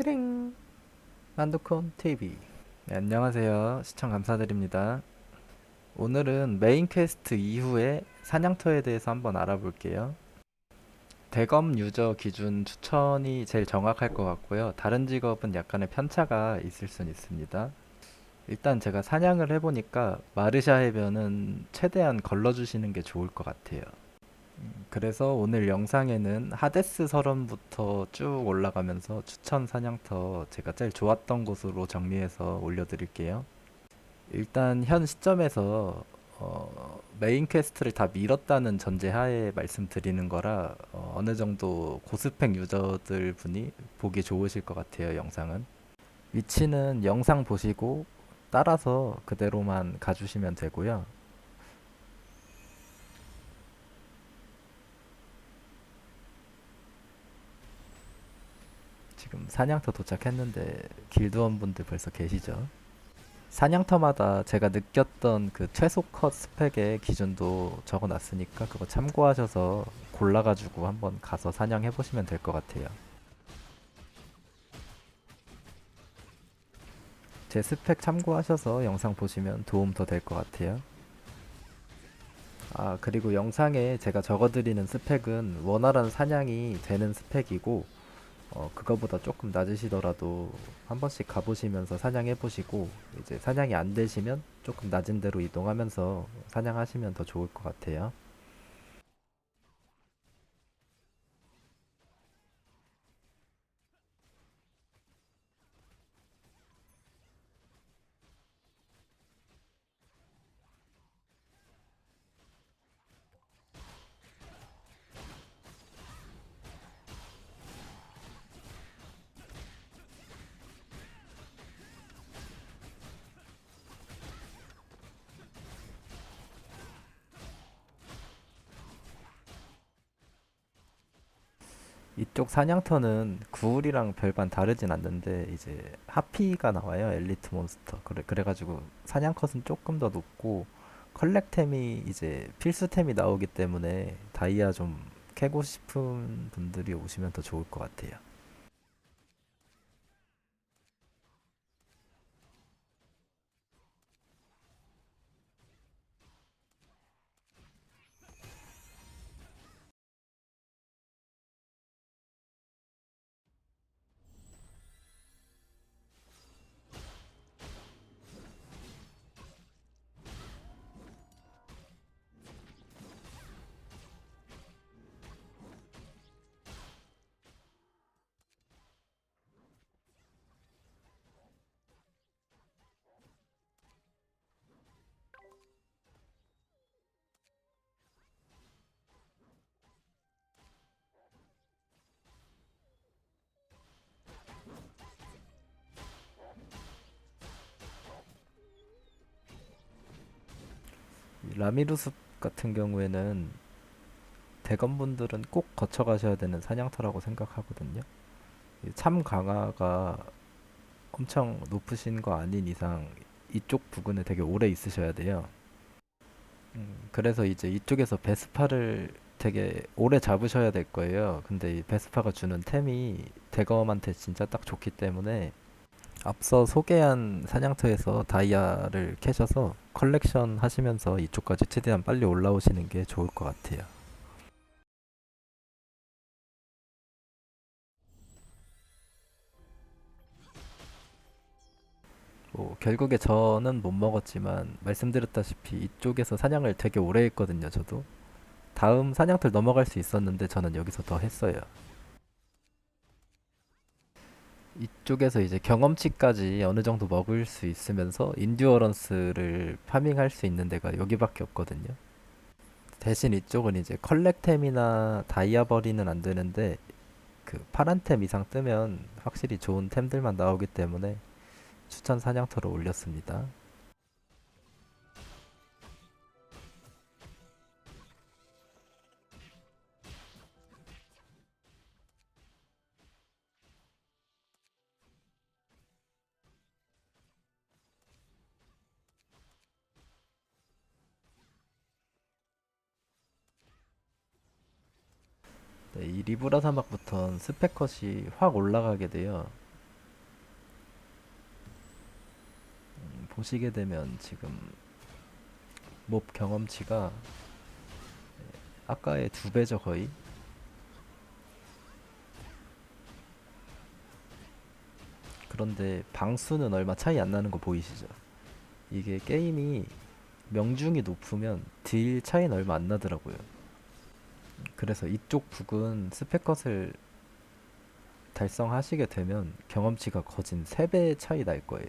띠링. 만두콘 TV 네, 안녕하세요. 시청 감사드립니다. 오늘은 메인 퀘스트 이후에 사냥터에 대해서 한번 알아볼게요. 대검 유저 기준 추천이 제일 정확할 것 같고요. 다른 직업은 약간의 편차가 있을 순 있습니다. 일단 제가 사냥을 해보니까 마르샤 해변은 최대한 걸러주시는 게 좋을 것 같아요 그래서 오늘 영상에는 하데스 설원부터 쭉 올라가면서 추천 사냥터 제가 제일 좋았던 곳으로 정리해서 올려드릴게요. 일단 현 시점에서 어, 메인 퀘스트를 다 밀었다는 전제하에 말씀드리는 거라 어, 어느 정도 고스펙 유저들 분이 보기 좋으실 것 같아요, 영상은. 위치는 영상 보시고 따라서 그대로만 가주시면 되고요. 지금 사냥터 도착했는데 길드원 분들 벌써 계시죠? 사냥터마다 제가 느꼈던 그 최소 컷 스펙의 기준도 적어놨으니까 그거 참고하셔서 골라가지고 한번 가서 사냥해 보시면 될 것 같아요. 제 스펙 참고하셔서 영상 보시면 도움 더 될 것 같아요. 아, 그리고 영상에 제가 적어드리는 스펙은 원활한 사냥이 되는 스펙이고 어, 그거보다 조금 낮으시더라도 한 번씩 가보시면서 사냥해 보시고 이제 사냥이 안 되시면 조금 낮은 데로 이동하면서 사냥하시면 더 좋을 것 같아요. 이쪽 사냥터는 구울이랑 별반 다르진 않는데 이제 하피가 나와요 엘리트 몬스터 그래 그래가지고 사냥 컷은 조금 더 높고 컬렉템이 이제 필수템이 나오기 때문에 다이아 좀 캐고 싶은 분들이 오시면 더 좋을 것 같아요. 라미루스 같은 경우에는 대검분들은 꼭 거쳐가셔야 되는 사냥터라고 생각하거든요. 이참 강화가 엄청 높으신 거 아닌 이상 이쪽 부근에 되게 오래 있으셔야 돼요. 음, 그래서 이제 이쪽에서 베스파를 되게 오래 잡으셔야 될 거예요. 근데 이 베스파가 주는 템이 대검한테 진짜 딱 좋기 때문에 앞서 소개한 사냥터에서 다이아를 캐셔서 컬렉션 하시면서 이쪽까지 최대한 빨리 올라오시는 게 좋을 것 같아요. 뭐 결국에 저는 못 먹었지만 말씀드렸다시피 이쪽에서 사냥을 되게 오래 했거든요, 저도. 다음 사냥터를 넘어갈 수 있었는데 저는 여기서 더 했어요. 이쪽에서 이제 경험치까지 어느 정도 먹을 수 있으면서 인듀어런스를 파밍할 수 있는 데가 여기밖에 없거든요. 대신 이쪽은 이제 컬렉템이나 다이아버리는 안 되는데 그 파란 템 이상 뜨면 확실히 좋은 템들만 나오기 때문에 추천 사냥터로 올렸습니다. 네, 이 리브라 사막부터는 스펙컷이 확 올라가게 돼요. 음, 보시게 되면 지금 몹 경험치가 네, 아까의 두 배죠 거의. 그런데 방수는 얼마 차이 안 나는 거 보이시죠? 이게 게임이 명중이 높으면 딜 차이는 얼마 안 나더라고요. 그래서 이쪽 북은 스펙컷을 달성하시게 되면 경험치가 거진 3배 차이 날 거예요.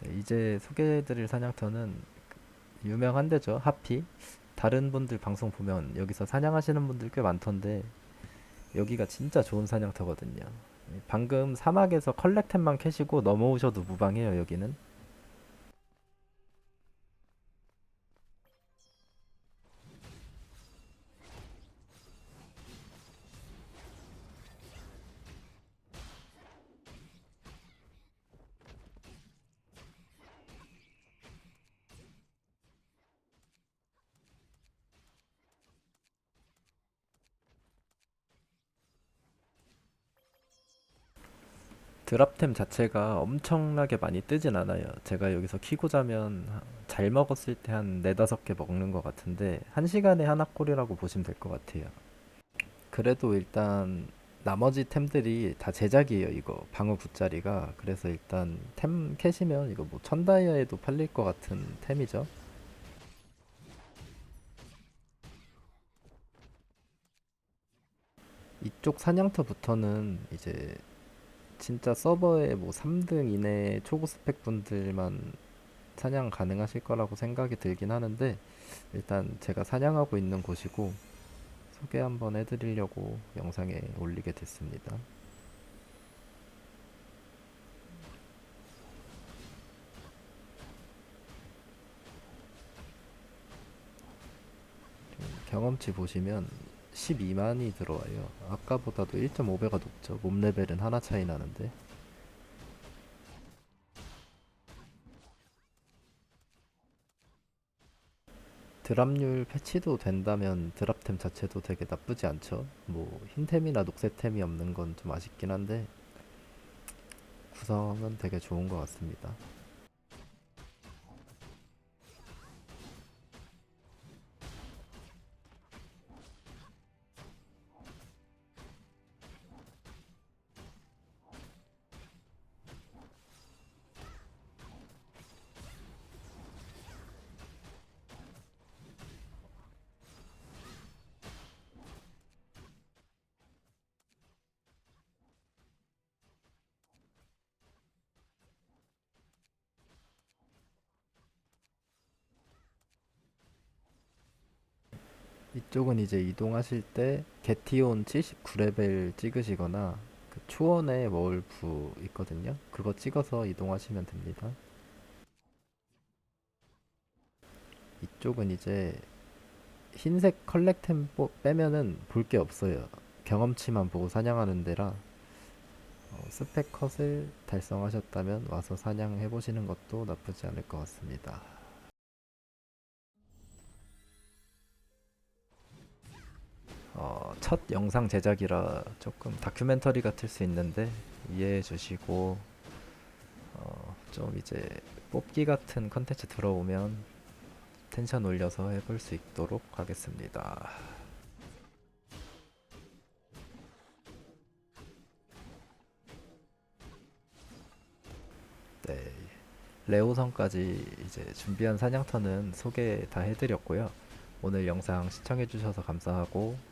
네, 이제 소개해드릴 사냥터는 유명한 데죠. 하피. 다른 분들 방송 보면 여기서 사냥하시는 분들 꽤 많던데 여기가 진짜 좋은 사냥터거든요. 방금 사막에서 컬렉템만 캐시고 넘어오셔도 무방해요, 여기는. 드랍템 자체가 엄청나게 많이 뜨진 않아요. 제가 여기서 키고 자면 하- 잘 먹었을 때 한 네다섯 개 먹는 것 같은데 한 시간에 하나 꼴이라고 보시면 될 것 같아요. 그래도 일단 나머지 템들이 다 제작이에요, 이거. 방어 9짜리가. 그래서 일단 템 캐시면 이거 뭐 천다이아에도 팔릴 것 같은 템이죠. 이쪽 사냥터부터는 이제 진짜 서버에 뭐 3등 이내 초보 스펙 분들만 사냥 가능하실 거라고 생각이 들긴 하는데 일단 제가 사냥하고 있는 곳이고 소개 한번 해드리려고 영상에 올리게 됐습니다. 경험치 보시면 12만이 들어와요. 아까보다도 1.5배가 높죠. 몸 레벨은 하나 차이 나는데. 드랍률 패치도 된다면 드랍템 자체도 되게 나쁘지 않죠. 뭐 흰템이나 녹색템이 없는 건 좀 아쉽긴 한데 구성은 되게 좋은 것 같습니다. 이쪽은 이제 이동하실 때 게티온 79레벨 찍으시거나 그 초원에 월프 있거든요. 그거 찍어서 이동하시면 됩니다. 이쪽은 이제 흰색 컬렉템 뽀- 빼면은 볼 게 없어요. 경험치만 보고 사냥하는 데라 어, 스펙 컷을 달성하셨다면 와서 사냥해 보시는 것도 나쁘지 않을 것 같습니다. 어, 첫 영상 제작이라 조금 다큐멘터리 같을 수 있는데 이해해 주시고 어, 좀 이제 뽑기 같은 컨텐츠 들어오면 텐션 올려서 해볼 수 있도록 하겠습니다. 네, 레오성까지 이제 준비한 사냥터는 소개 다 해드렸고요. 오늘 영상 시청해주셔서 감사하고